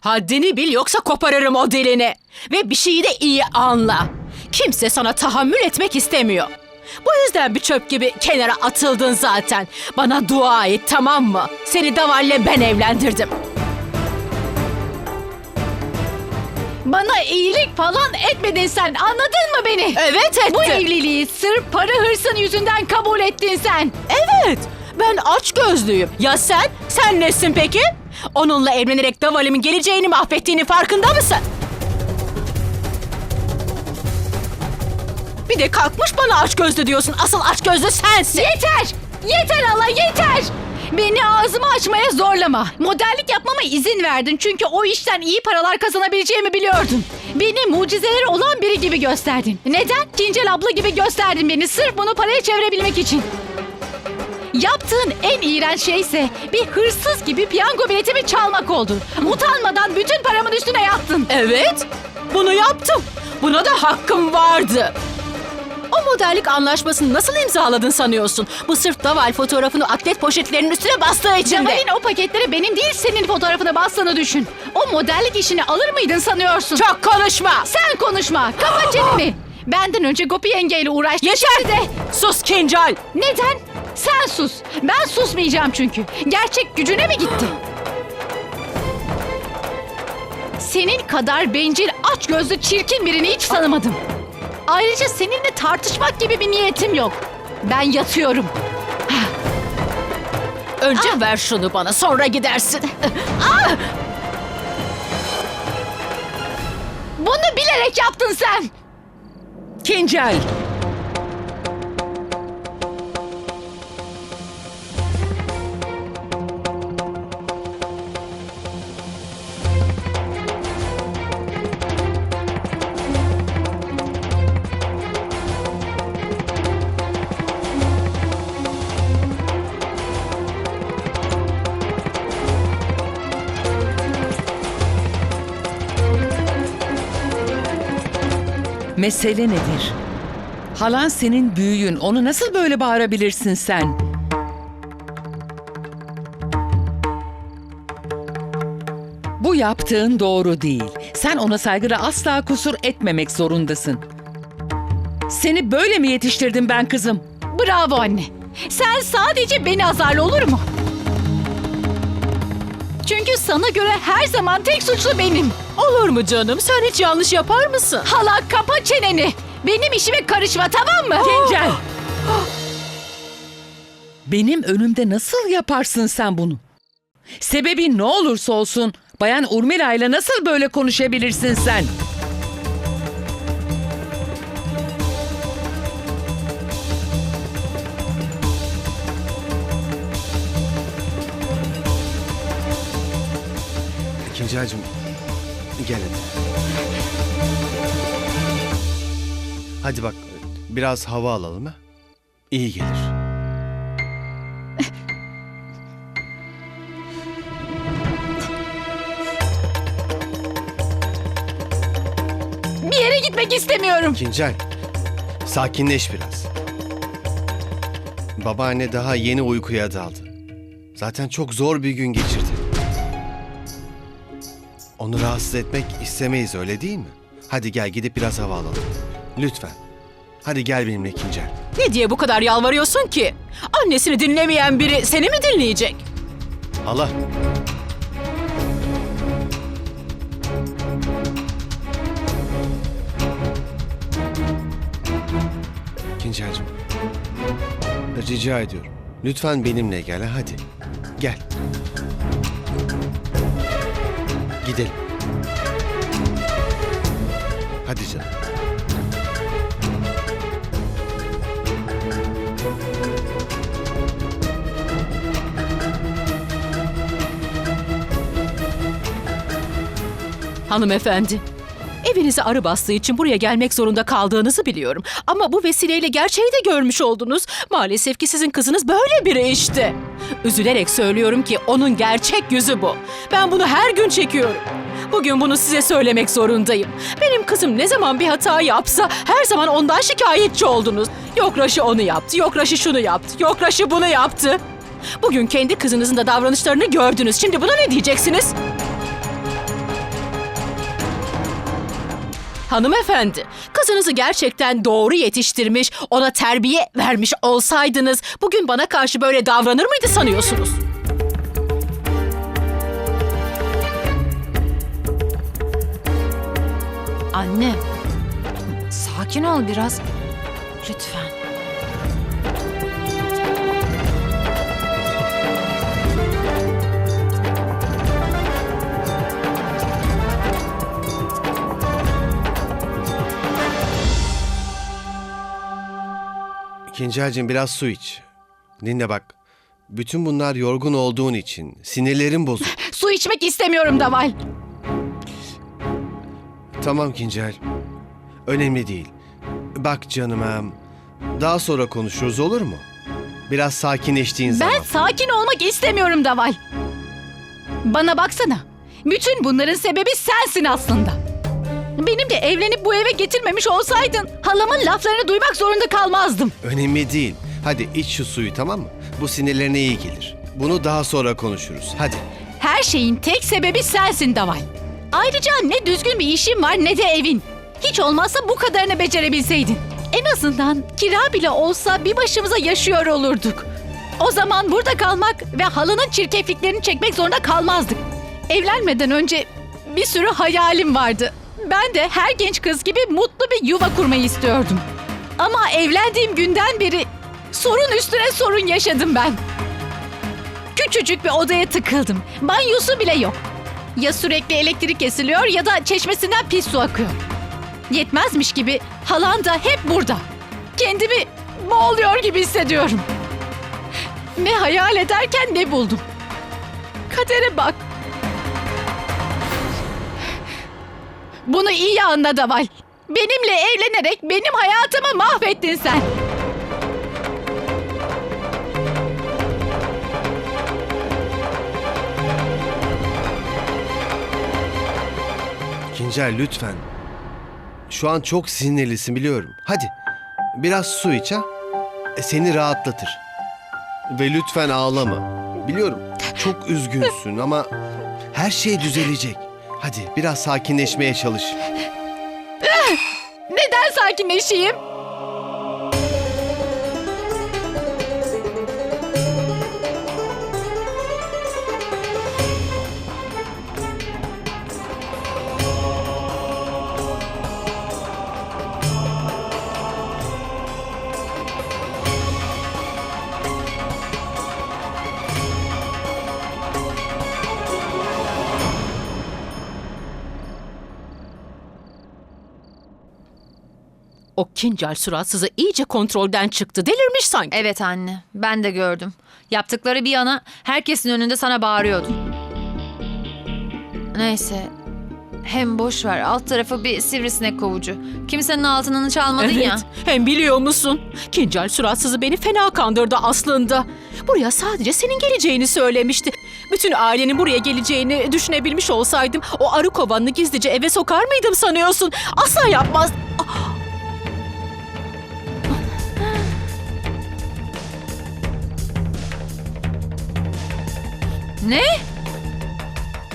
Haddini bil yoksa koparırım o dilini. Ve bir şeyi de iyi anla. Kimse sana tahammül etmek istemiyor. Bu yüzden bir çöp gibi kenara atıldın zaten. Bana dua et tamam mı? Seni Daval'le ben evlendirdim. Bana iyilik falan etmedin sen anladın mı beni? Evet ettim. Bu evliliği sırf para hırsın yüzünden kabul ettin sen. Evet. Ben aç gözlüyüm. Ya sen? Sen nesin peki? Onunla evlenerek Daval'imin geleceğini mahvettiğini farkında mısın? Bir de kalkmış bana aç gözlü diyorsun. Asıl aç gözlü sensin. Yeter! Yeter Allah yeter! Beni ağzımı açmaya zorlama. Modellik yapmama izin verdin çünkü o işten iyi paralar kazanabileceğimi biliyordun. Beni mucizeleri olan biri gibi gösterdin. Neden? Kincel abla gibi gösterdin beni sırf bunu paraya çevirebilmek için. Yaptığın en iğrenç şeyse bir hırsız gibi piyango biletimi çalmak oldu. Utanmadan bütün paramın üstüne yattın. Evet. Bunu yaptım. Buna da hakkım vardı. O modellik anlaşmasını nasıl imzaladın sanıyorsun? Bu sırf Daval fotoğrafını atlet poşetlerinin üstüne bastığı için de. Cemal'in o paketlere benim değil senin fotoğrafını bastığını düşün. O modellik işini alır mıydın sanıyorsun? Çok konuşma. Sen konuşma. Kapa çeneni. Benden önce Gopi yengeyle uğraştı. Yeter Şimdi de. Sus Kincal. Neden? Sen sus. Ben susmayacağım çünkü. Gerçek gücüne mi gitti? Senin kadar bencil, aç gözlü, çirkin birini hiç tanımadım. Ayrıca seninle tartışmak gibi bir niyetim yok. Ben yatıyorum. Önce ver şunu bana sonra gidersin. Bunu bilerek yaptın sen. Kincel. Mesele nedir? Halan senin büyüğün. Onu nasıl böyle bağırabilirsin sen? Bu yaptığın doğru değil. Sen ona saygıda asla kusur etmemek zorundasın. Seni böyle mi yetiştirdim ben kızım? Bravo anne. Sen sadece beni azarla olur mu? Çünkü sana göre her zaman tek suçlu benim. Olur mu canım? Sen hiç yanlış yapar mısın? Hala kapa çeneni. Benim işime karışma tamam mı? Kencel! Benim önümde nasıl yaparsın sen bunu? Sebebi ne olursa olsun Bayan Urmila ile nasıl böyle konuşabilirsin sen? İkinci Hadi bak biraz hava alalım ha. İyi gelir. Bir yere gitmek istemiyorum. Kincel, sakinleş biraz. Babaanne daha yeni uykuya daldı. Zaten çok zor bir gün geçirdi. Onu rahatsız etmek istemeyiz öyle değil mi? Hadi gel gidip biraz hava alalım. Lütfen. Hadi gel benimle Kincel. Ne diye bu kadar yalvarıyorsun ki? Annesini dinlemeyen biri seni mi dinleyecek? Hala. Kincel'cim. Rica ediyorum. Lütfen benimle gel ha, hadi. Gel. Gidelim. Hadi canım. Hanımefendi, evinize arı bastığı için buraya gelmek zorunda kaldığınızı biliyorum. Ama bu vesileyle gerçeği de görmüş oldunuz. Maalesef ki sizin kızınız böyle biri işte. Üzülerek söylüyorum ki onun gerçek yüzü bu. Ben bunu her gün çekiyorum. Bugün bunu size söylemek zorundayım. Benim kızım ne zaman bir hata yapsa her zaman ondan şikayetçi oldunuz. Yok Raşi onu yaptı, yok Raşi şunu yaptı, yok Raşi bunu yaptı. Bugün kendi kızınızın da davranışlarını gördünüz. Şimdi buna ne diyeceksiniz? Hanımefendi, kızınızı gerçekten doğru yetiştirmiş, ona terbiye vermiş olsaydınız bugün bana karşı böyle davranır mıydı sanıyorsunuz? Anne. Sakin ol biraz. Lütfen. Kincelcim biraz su iç. Dinle bak. Bütün bunlar yorgun olduğun için. Sinirlerin bozuk. Su içmek istemiyorum Daval. tamam Kincel. Önemli değil. Bak canıma. Daha sonra konuşuruz olur mu? Biraz sakinleştiğin Ben zaman. sakin olmak istemiyorum Daval. Bana baksana. Bütün bunların sebebi sensin aslında. Benimle evlenip bu eve getirmemiş olsaydın halamın laflarını duymak zorunda kalmazdım. Önemli değil. Hadi iç şu suyu tamam mı? Bu sinirlerine iyi gelir. Bunu daha sonra konuşuruz. Hadi. Her şeyin tek sebebi sensin Daval. Ayrıca ne düzgün bir işin var ne de evin. Hiç olmazsa bu kadarını becerebilseydin. En azından kira bile olsa bir başımıza yaşıyor olurduk. O zaman burada kalmak ve halının çirkefliklerini çekmek zorunda kalmazdık. Evlenmeden önce bir sürü hayalim vardı. Ben de her genç kız gibi mutlu bir yuva kurmayı istiyordum. Ama evlendiğim günden beri sorun üstüne sorun yaşadım ben. Küçücük bir odaya tıkıldım. Banyosu bile yok. Ya sürekli elektrik kesiliyor ya da çeşmesinden pis su akıyor. Yetmezmiş gibi halan da hep burada. Kendimi boğuluyor gibi hissediyorum. Ne hayal ederken ne buldum. Kadere bak. Bunu iyi anla Daval. Benimle evlenerek benim hayatımı mahvettin sen. Kincel lütfen. Şu an çok sinirlisin biliyorum. Hadi. Biraz su iç ha. E, Seni rahatlatır. Ve lütfen ağlama. Biliyorum çok üzgünsün ama her şey düzelecek. Hadi biraz sakinleşmeye çalış. Neden sakinleşeyim? O kincal suratsızı iyice kontrolden çıktı. Delirmiş sanki. Evet anne, ben de gördüm. Yaptıkları bir yana herkesin önünde sana bağırıyordu. Neyse, hem boş ver. Alt tarafı bir sivrisinek kovucu. Kimsenin altınını çalmadın Evet. ya. Hem biliyor musun? Kincal suratsızı beni fena kandırdı aslında. Buraya sadece senin geleceğini söylemişti. Bütün ailenin buraya geleceğini düşünebilmiş olsaydım o arı kovanını gizlice eve sokar mıydım sanıyorsun? Asla yapmaz. Ne?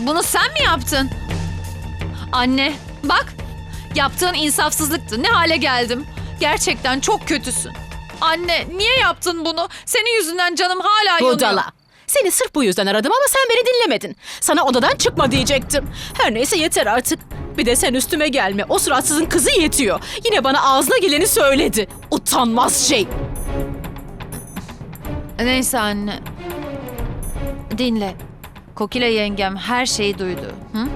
Bunu sen mi yaptın? Anne, bak. Yaptığın insafsızlıktı. Ne hale geldim. Gerçekten çok kötüsün. Anne, niye yaptın bunu? Senin yüzünden canım hala yanıyor. Budala. Seni sırf bu yüzden aradım ama sen beni dinlemedin. Sana odadan çıkma diyecektim. Her neyse yeter artık. Bir de sen üstüme gelme. O suratsızın kızı yetiyor. Yine bana ağzına geleni söyledi. Utanmaz şey. Neyse anne. Dinle. Kokile yengem her şeyi duydu. Hı?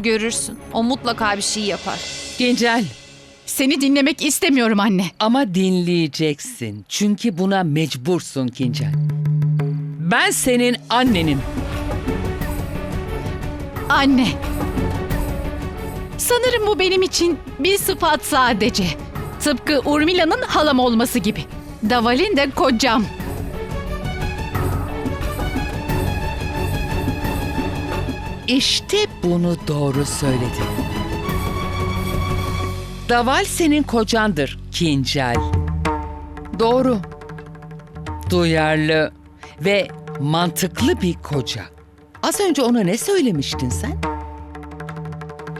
Görürsün. O mutlaka bir şey yapar. Gencel Seni dinlemek istemiyorum anne. ama dinleyeceksin. Çünkü buna mecbursun Kincel. Ben senin annenim. Anne. Sanırım bu benim için bir sıfat sadece. Tıpkı Urmila'nın halam olması gibi. Daval'in de kocam. İşte bunu doğru söyledin. Daval senin kocandır Kincel. Doğru. Duyarlı ve mantıklı bir koca. Az önce ona ne söylemiştin sen?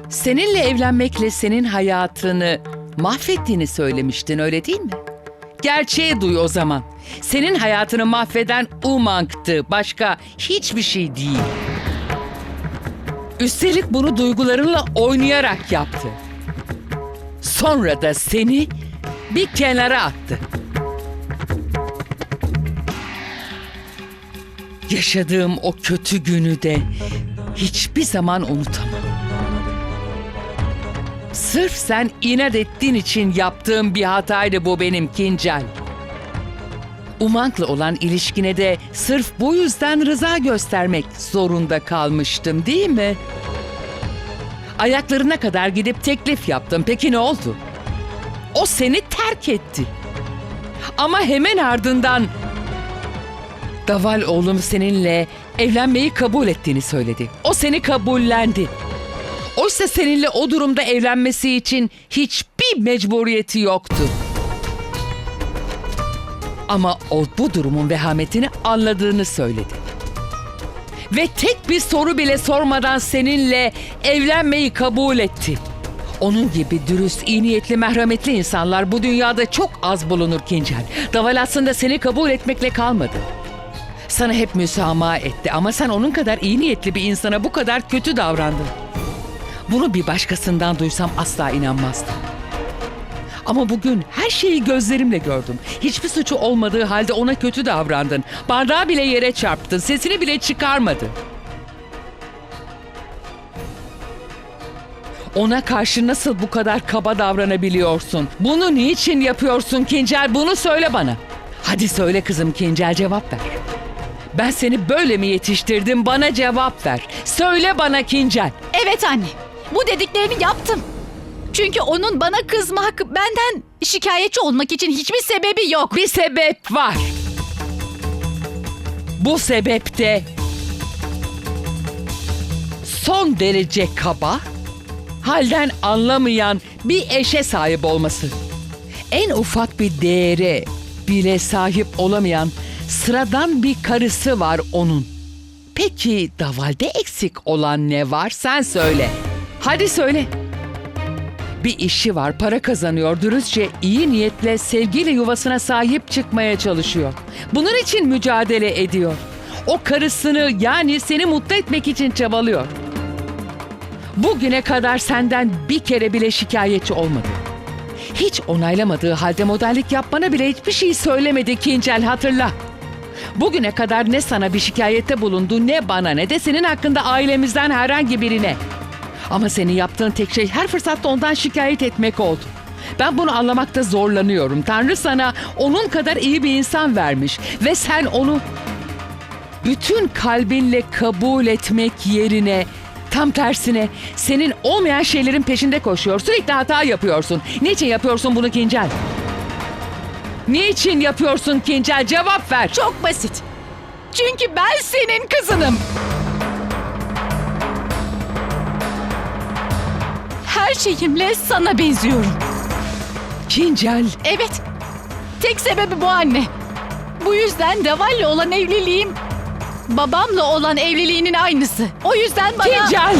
Seninle evlenmekle senin hayatını mahvettiğini söylemiştin öyle değil mi? Gerçeği duy o zaman. Senin hayatını mahveden Umang'tı. Başka hiçbir şey değil. Üstelik bunu duygularınla oynayarak yaptı. Sonra da seni bir kenara attı. Yaşadığım o kötü günü de hiçbir zaman unutamam. Sırf sen inat ettiğin için yaptığım bir hataydı bu benim Kincel. Umang'la olan ilişkine de sırf bu yüzden rıza göstermek zorunda kalmıştım değil mi? Ayaklarına kadar gidip teklif yaptım. Peki ne oldu? O seni terk etti. Ama hemen ardından Daval oğlum seninle evlenmeyi kabul ettiğini söyledi. O seni kabullendi. Oysa seninle o durumda evlenmesi için hiçbir mecburiyeti yoktu. Ama o bu durumun vehametini anladığını söyledi. Ve tek bir soru bile sormadan seninle evlenmeyi kabul etti. Onun gibi dürüst, iyi niyetli, merhametli insanlar bu dünyada çok az bulunur Kincel. Daval aslında seni kabul etmekle kalmadı. Sana hep müsamaha etti ama sen onun kadar iyi niyetli bir insana bu kadar kötü davrandın. Bunu bir başkasından duysam asla inanmazdım. Ama bugün her şeyi gözlerimle gördüm. Hiçbir suçu olmadığı halde ona kötü davrandın. Bardağı bile yere çarptın. Sesini bile çıkarmadı. Ona karşı nasıl bu kadar kaba davranabiliyorsun? Bunu niçin yapıyorsun Kincel? Bunu söyle bana. Hadi söyle kızım Kincel cevap ver. Ben seni böyle mi yetiştirdim? Bana cevap ver. Söyle bana Kincel. Evet anne. Bu dediklerini yaptım. Çünkü onun bana kızmak, benden şikayetçi olmak için hiçbir sebebi yok. Bir sebep var. Bu sebep de son derece kaba, halden anlamayan bir eşe sahip olması. En ufak bir değere bile sahip olamayan sıradan bir karısı var onun. Peki davalde eksik olan ne var sen söyle. Hadi söyle. Bir işi var, para kazanıyor, dürüstçe, iyi niyetle, sevgiyle yuvasına sahip çıkmaya çalışıyor. Bunun için mücadele ediyor. O karısını yani seni mutlu etmek için çabalıyor. Bugüne kadar senden bir kere bile şikayetçi olmadı. Hiç onaylamadığı halde modellik yapmana bile hiçbir şey söylemedi Kincel hatırla. Bugüne kadar ne sana bir şikayette bulundu ne bana ne de senin hakkında ailemizden herhangi birine. Ama senin yaptığın tek şey her fırsatta ondan şikayet etmek oldu. Ben bunu anlamakta zorlanıyorum. Tanrı sana onun kadar iyi bir insan vermiş ve sen onu bütün kalbinle kabul etmek yerine tam tersine senin olmayan şeylerin peşinde koşuyor. Sürekli hata yapıyorsun. Niçin yapıyorsun bunu Kincel? Niçin yapıyorsun Kincel? Cevap ver. Çok basit. Çünkü ben senin kızınım. Her şeyimle sana benziyorum. Kincel. Evet. Tek sebebi bu anne. Bu yüzden Daval'le olan evliliğim babamla olan evliliğinin aynısı. O yüzden bana... Kincel.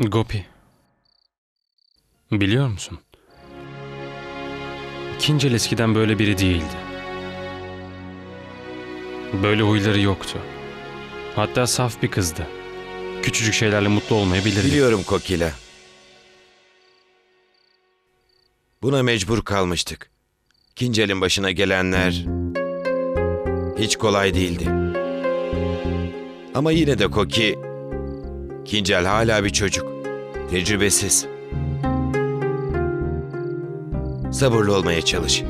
Gopi. Biliyor musun? Kincel eskiden böyle biri değildi. Böyle huyları yoktu. Hatta saf bir kızdı. Küçücük şeylerle mutlu olmayabilirdi. Biliyorum Kokila. Buna mecbur kalmıştık. Kincel'in başına gelenler hiç kolay değildi. Ama yine de Koki, Kincel hala bir çocuk. Tecrübesiz. Sabırlı olmaya çalış.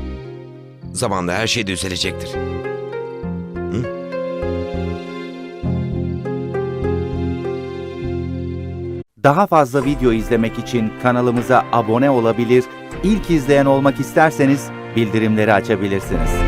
Zamanla her şey düzelecektir. Daha fazla video izlemek için kanalımıza abone olabilir, ilk izleyen olmak isterseniz bildirimleri açabilirsiniz.